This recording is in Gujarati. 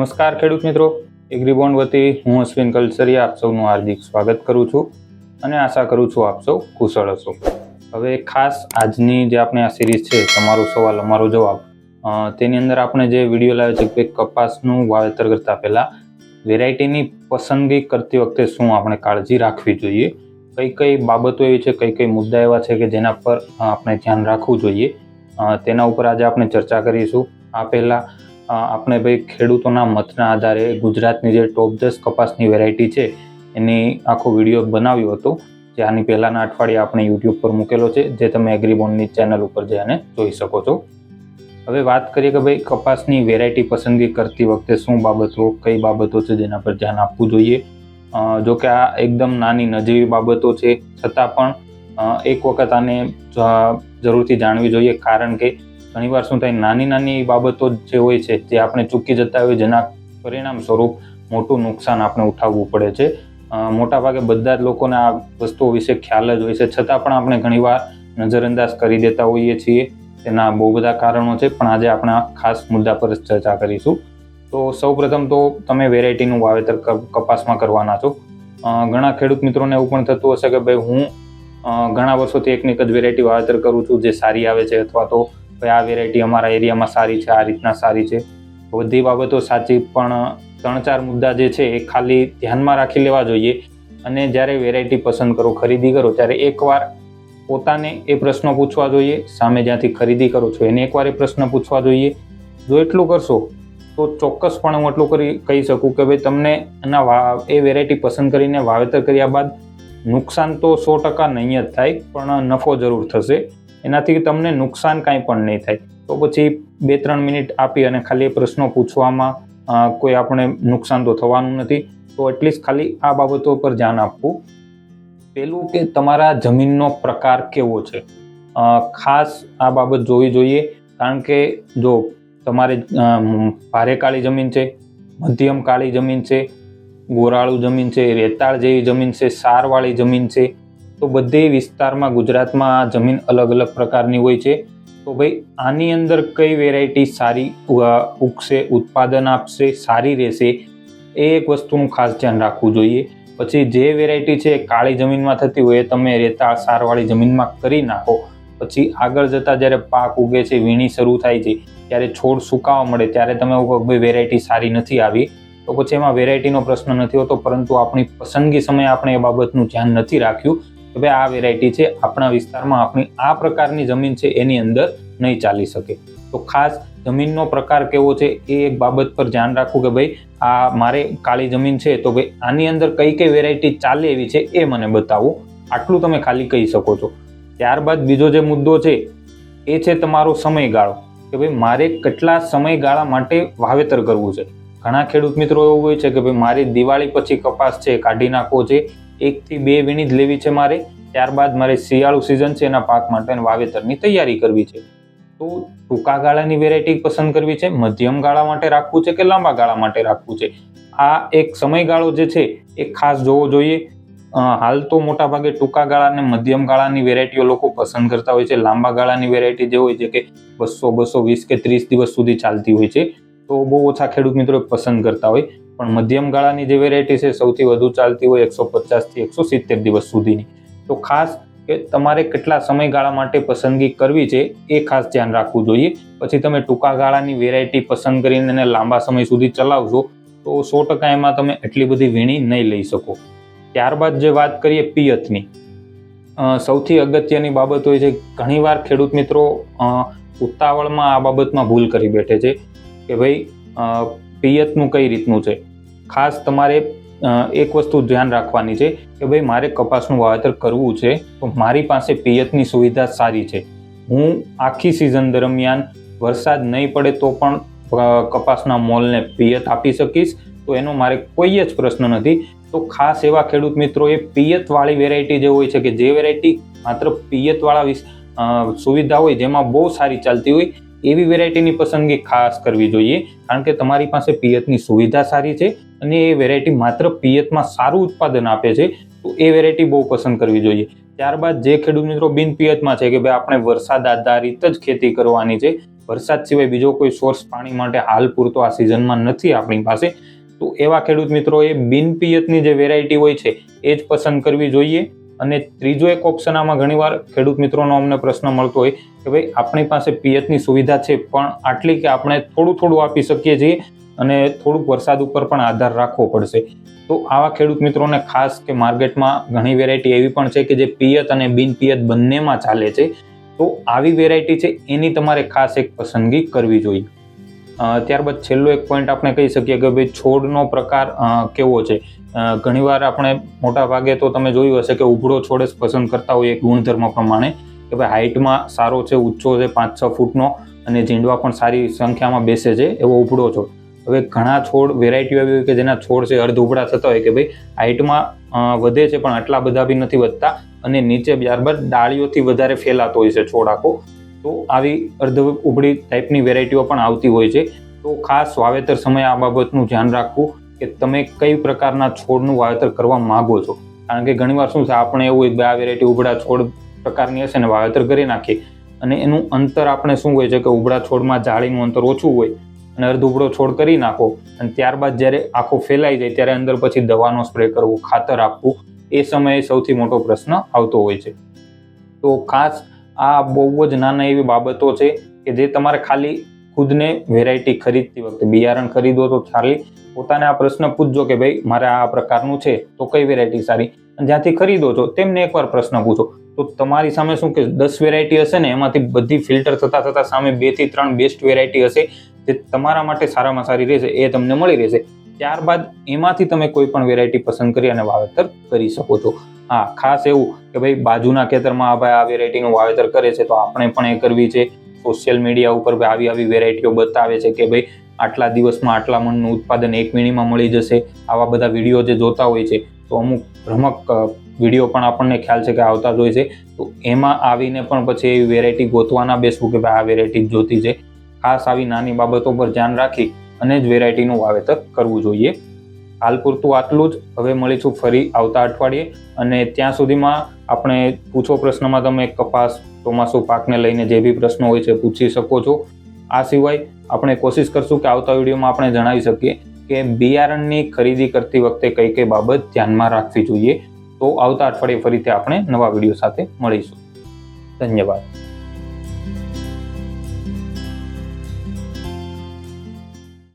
નમસ્કાર ખેડૂત મિત્રો. એગ્રીબોન્ડ વતી હું અશ્વિન કલસરિયા આપ સૌનું હાર્દિક સ્વાગત કરું છું અને આશા કરું છું આપ સૌ કુશળ હશો. હવે ખાસ આજની જે આપણે આ સિરીઝ છે, તમારો સવાલ, અમારો જવાબ તેની અંદર આપણે જે વીડિયો લાવ્યો છે કે કપાસનું વાવેતર કરતા પહેલાં વેરાયટીની પસંદગી કરતી વખતે શું આપણે કાળજી રાખવી જોઈએ? કઈ કઈ બાબતો એવી છે, કઈ કઈ મુદ્દા એવા છે કે જેના પર આપણે ધ્યાન રાખવું જોઈએ? તેના ઉપર આજે આપણે ચર્ચા કરીશું. આ પહેલા આપણે ભાઈ ખેડૂતોના મતના આધારે ગુજરાતની જે ટોપ દસ કપાસની વેરાયટી છે, એની આખો વીડિયો બનાવ્યો હતો, જે આની પહેલાના અઠવાડિયે આપણે યુટ્યુબ પર મૂકેલો છે, જે તમે એગ્રીબોન્ડની ચેનલ ઉપર જઈને જોઈ શકો છો. હવે વાત કરીએ કે ભાઈ કપાસની વેરાયટી પસંદગી કરતી વખતે શું બાબતો, કઈ બાબતો છે જેના પર ધ્યાન આપવું જોઈએ? જો કે આ એકદમ નાની નજીવી બાબતો છે, છતાં પણ એક વખત આને જરૂરથી જાણવી જોઈએ, કારણ કે ઘણીવાર શું થાય, નાની નાની બાબતો જે હોય છે, જે આપણે ચૂકી જતા હોય જેના પરિણામ સ્વરૂપ મોટું નુકસાન આપણે ઉઠાવવું પડે છે. મોટાભાગે બધા જ લોકોને આ વસ્તુઓ વિશે ખ્યાલ જ હોય છે. છતાં પણ આપણે ઘણીવાર નજરઅંદાજ કરી દેતા હોઈએ છીએ. તેના બહુ બધા કારણો છે, પણ આજે આપણે ખાસ મુદ્દા પર જ ચર્ચા કરીશું. તો સૌપ્રથમ તો તમે વેરાયટીનું વાવેતર કપાસમાં કરવાના છો. ઘણા ખેડૂત મિત્રોને એવું પણ થતું હશે કે ભાઈ હું ઘણા વર્ષોથી એકની એક જ વેરાયટી વાવેતર કરું છું, જે સારી આવે છે અથવા તો ભાઈ આ વેરાયટી અમારા એરિયામાં સારી છે, આ રીતના સારી છે. બધી બાબતો સાચી, પણ ત્રણ ચાર મુદ્દા જે છે એ ખાલી ધ્યાનમાં રાખી લેવા જોઈએ. અને જ્યારે વેરાયટી પસંદ કરો, ખરીદી કરો, ત્યારે એકવાર પોતાને એ પ્રશ્નો પૂછવા જોઈએ, સામે જ્યાંથી ખરીદી કરો છો, એને એકવાર એ પ્રશ્ન પૂછવા જોઈએ. જો એટલું કરશો, તો ચોક્કસપણે હું એટલું કરી, કહી શકું કે ભાઈ તમને એના એ વેરાયટી પસંદ કરીને વાવેતર કર્યા બાદ નુકસાન તો સો ટકા નહીં જ થાય, પણ નફો જરૂર થશે. એનાથી તમને નુકસાન કાંઈ પણ નહીં થાય. તો પછી બે ત્રણ મિનિટ આપી અને ખાલી એ પ્રશ્નો પૂછવામાં કોઈ આપણે નુકસાન તો થવાનું નથી. તો એટલીસ્ટ ખાલી આ બાબતો પર ધ્યાન આપવું. પહેલું કે તમારા જમીનનો પ્રકાર કેવો છે? ખાસ આ બાબત જોવી જોઈએ. કારણ કે જો તમારે ભારે કાળી જમીન છે, મધ્યમ કાળી જમીન છે, ગોરાળું જમીન છે, રેતાળ જેવી જમીન છે, સારવાળી જમીન છે તો બધી વિસ્તારમાં ગુજરાતમાં આ જમીન અલગ અલગ પ્રકારની હોય છે. તો ભાઈ, આની અંદર કઈ વેરાયટી સારી ઉગશે, ઉત્પાદન આપશે, સારી રહેશે, એ એક વસ્તુનું ખાસ ધ્યાન રાખવું જોઈએ. પછી જે વેરાયટી છે, કાળી જમીનમાં થતી હોય એ તમે રેતાળ સારવાળી જમીનમાં કરી નાખો. પછી આગળ જતાં જ્યારે પાક ઉગે છે, વીણી શરૂ થાય છે, ત્યારે છોડ સુકાવા મળે, ત્યારે તમે ભાઈ વેરાયટી સારી નથી આવી. તો પછી એમાં વેરાયટીનો પ્રશ્ન નથી હોતો, પરંતુ આપણી પસંદગી સમયે આપણે એ બાબતનું ધ્યાન નથી રાખ્યું. કે ભાઈ આ વેરાયટી છે આપણા વિસ્તારમાં આપણી આ પ્રકારની જમીન છે એની અંદર નહીં ચાલી શકે. તો ખાસ જમીનનો પ્રકાર કેવો છે એ એક બાબત પર ધ્યાન રાખવું કે ભાઈ આ મારે કાળી જમીન છે તો ભાઈ આની અંદર કઈ કઈ વેરાયટી ચાલે એવી છે એ મને બતાવો. આટલું તમે ખાલી કહી શકો છો. ત્યારબાદ બીજો જે મુદ્દો છે એ છે તમારો સમયગાળો. કે ભાઈ મારે કેટલા સમયગાળા માટે વાવેતર કરવું છે? ઘણા ખેડૂત મિત્રો એવું હોય છે કે ભાઈ મારી દિવાળી પછી કપાસ છે, કાઢી નાખવો છે એકથી બે વીણી જ લેવી છે મારે. ત્યારબાદ મારે શિયાળુ સિઝન છે, એના પાક માટે વાવેતરની તૈયારી કરવી છે. તો ટૂંકા ગાળાની વેરાયટી પસંદ કરવી છે, મધ્યમ ગાળા માટે રાખવું છે કે લાંબા ગાળા માટે રાખવું છે? આ એક સમયગાળો જે છે, એ ખાસ જોવો જોઈએ. હાલ તો મોટા ભાગે ટૂંકા ગાળા અને મધ્યમ ગાળાની વેરાયટીઓ લોકો પસંદ કરતા હોય છે. લાંબા ગાળાની વેરાયટી જે હોય છે કે બસો બસો વીસ કે ત્રીસ દિવસ સુધી ચાલતી હોય છે. તો બહુ ઓછા ખેડૂત મિત્રો પસંદ કરતા હોય. પણ મધ્યમ ગાળાની જે વેરાયટી છે સૌથી વધુ ચાલતી હોય એકસો પચાસથી એકસો સિત્તેર દિવસ સુધીની. તો ખાસ કે તમારે કેટલા સમયગાળા માટે પસંદગી કરવી છે એ ખાસ ધ્યાન રાખવું જોઈએ. પછી તમે ટૂંકા ગાળાની વેરાયટી પસંદ કરીને એને લાંબા સમય સુધી ચલાવશો, તો સો ટકા એમાં તમે એટલી બધી વીણી નહીં લઈ શકો. ત્યારબાદ જે વાત કરીએ પિયતની સૌથી અગત્યની બાબત હોય છે, ઘણીવાર ખેડૂત મિત્રો ઉતાવળમાં આ બાબતમાં ભૂલ કરી બેઠે છે કે ભાઈ પિયતનું કઈ રીતનું છે? ખાસ તમારે એક વસ્તુ ધ્યાન રાખવાની છે કે ભાઈ, મારે કપાસનું વાવેતર કરવું છે, તો મારી પાસે પિયતની સુવિધા સારી છે. હું આખી સિઝન દરમિયાન વરસાદ નહીં પડે તો પણ કપાસના મોલને પિયત આપી શકીશ, તો એનો મારે કોઈ જ પ્રશ્ન નથી. તો ખાસ એવા ખેડૂત મિત્રો એ પિયતવાળી વેરાયટી જે હોય છે કે જે વેરાયટી માત્ર પિયતવાળા સુવિધા હોય, જેમાં બહુ સારી ચાલતી હોય એવી વેરાયટીની પસંદગી ખાસ કરવી જોઈએ, કારણ કે તમારી પાસે પિયતની સુવિધા સારી છે અને એ વેરાયટી માત્ર પિયતમાં સારું ઉત્પાદન આપે છે, તો એ વેરાયટી બહુ પસંદ કરવી જોઈએ. ત્યારબાદ જે ખેડૂત મિત્રો બિન પિયતમાં છે કે ભાઈ આપણે વરસાદ આધારિત જ ખેતી કરવાની છે, વરસાદ સિવાય બીજો કોઈ સોર્સ પાણી માટે હાલ પૂરતો આ સિઝનમાં નથી આપણી પાસે, તો એવા ખેડૂત મિત્રોએ બિન પિયતની જે વેરાયટી હોય છે, એ જ પસંદ કરવી જોઈએ. અને ત્રીજો એક ઓપ્શન આમાં ઘણીવાર ખેડૂત મિત્રોનો અમને પ્રશ્ન મળતો હોય કે ભાઈ, આપણી પાસે પિયતની સુવિધા છે, પણ આટલી કે આપણે થોડું થોડું આપી શકીએ છીએ અને થોડુંક વરસાદ ઉપર પણ આધાર રાખવો પડશે. તો આવા ખેડૂત મિત્રોને ખાસ કે માર્કેટમાં ઘણી વેરાયટી એવી પણ છે કે જે પિયત અને બિન પિયત બંનેમાં ચાલે છે. તો આવી વેરાયટી છે, એની તમારે ખાસ એક પસંદગી કરવી જોઈએ. ત્યારબાદ છેલ્લો એક પોઈન્ટ આપણે કહી શકીએ કે ભાઈ છોડનો પ્રકાર કેવો છે? ઘણીવાર આપણે મોટા ભાગે તો તમે જોયું હશે કે ઉભળો છોડ જ પસંદ કરતા હોઈએ ગુણધર્મ પ્રમાણે કે ભાઈ હાઇટમાં સારો છે, ઊંચો છે, પાંચ છ ફૂટનો અને ઝીંડવા પણ સારી સંખ્યામાં બેસે છે એવો ઉભળો છોડ. હવે ઘણા છોડ વેરાયટીઓ એવી હોય કે જેના છોડ છે અર્ધ ઉભળા થતા હોય કે ભાઈ હાઇટમાં વધે છે પણ આટલા બધા બી નથી વધતા અને નીચે ત્યારબાદ ડાળીઓથી વધારે ફેલાતો હોય છે છોડ આખો. તો આવી અર્ધ ઉભળી ટાઈપની વેરાયટીઓ પણ આવતી હોય છે. તો ખાસ વાવેતર સમયે આ બાબતનું ધ્યાન રાખવું કે તમે કઈ પ્રકારના છોડનું વાવેતર કરવા માગો છો. કારણ કે ઘણીવાર શું છે, આપણે એવું હોય કે આ વેરાયટી ઉભળા છોડ પ્રકારની હશે ને વાવેતર કરી નાખીએ. અને એનું અંતર આપણે શું હોય છે કે ઉભળા છોડમાં જાળીનું અંતર ઓછું હોય અને અર્ધ ઉભળો છોડ કરી નાખો. અને ત્યારબાદ જ્યારે આખો ફેલાઈ જાય ત્યારે અંદર પછી દવાનો સ્પ્રે કરવો, ખાતર આપવું. એ સમયે સૌથી મોટો પ્રશ્ન આવતો હોય છે. તો ખાસ આ બહુ જ નાના એવી બાબતો છે કે જે તમારે ખાલી ખુદને વેરાયટી ખરીદતી વખતે, બિયારણ ખરીદો તો ખાલી પોતાને આ પ્રશ્ન પૂછજો કે ભાઈ, મારે આ પ્રકારનું છે, તો કઈ વેરાયટી સારી? જ્યાંથી ખરીદો છો, તેમને એકવાર પ્રશ્ન પૂછો. તો તમારી સામે શું કે દસ વેરાયટી હશે ને, એમાંથી બધી ફિલ્ટર થતાં થતાં સામે બેથી ત્રણ બેસ્ટ વેરાયટી હશે, જે તમારા માટે સારામાં સારી રહેશે, એ તમને મળી રહેશે. ત્યારબાદ એમાંથી તમે કોઈ પણ વેરાયટી પસંદ કરી અને વાવેતર કરી શકો છો. હા, ખાસ એવું કે ભાઈ બાજુના ખેતરમાં આ ભાઈ આ વેરાયટીનું વાવેતર કરે છે, તો આપણે પણ એ કરવી છે. સોશિયલ મીડિયા ઉપર આવી આવી વેરાયટીઓ બતાવે છે કે ભાઈ આટલા દિવસમાં આટલા મણનું ઉત્પાદન એક વીણીમાં મળી જશે. આવા બધા વીડિયો જે જોતા હોય છે, તો અમુક ભ્રમક વીડિયો પણ આપણને ખ્યાલ છે કે આવતા જ હોય છે. તો એમાં આવીને પણ પછી એવી વેરાયટી ગોતવાના બેસવું કે ભાઈ આ વેરાયટી જોતી છે. ખાસ આવી નાની બાબતો પર ધ્યાન રાખી અને જ વેરાયટીનું વાવેતર કરવું જોઈએ. હાલ પૂરતું આટલું જ. હવે મળીશું ફરી આવતા અઠવાડિયે. અને ત્યાં સુધીમાં આપણે પૂછો પ્રશ્નમાં તમે કપાસ, ચોમાસું, પાકને લઈને જે બી પ્રશ્નો હોય છે પૂછી શકો છો. આ સિવાય આપણે કોશિશ કરશું કે આવતા વિડીયોમાં આપણે જણાવી શકીએ કે બિયારણની ખરીદી કરતી વખતે કઈ કઈ બાબત ધ્યાનમાં રાખવી જોઈએ. તો આવતા અઠવાડિયે ફરીથી આપણે નવા વીડિયો સાથે મળીશું. ધન્યવાદ.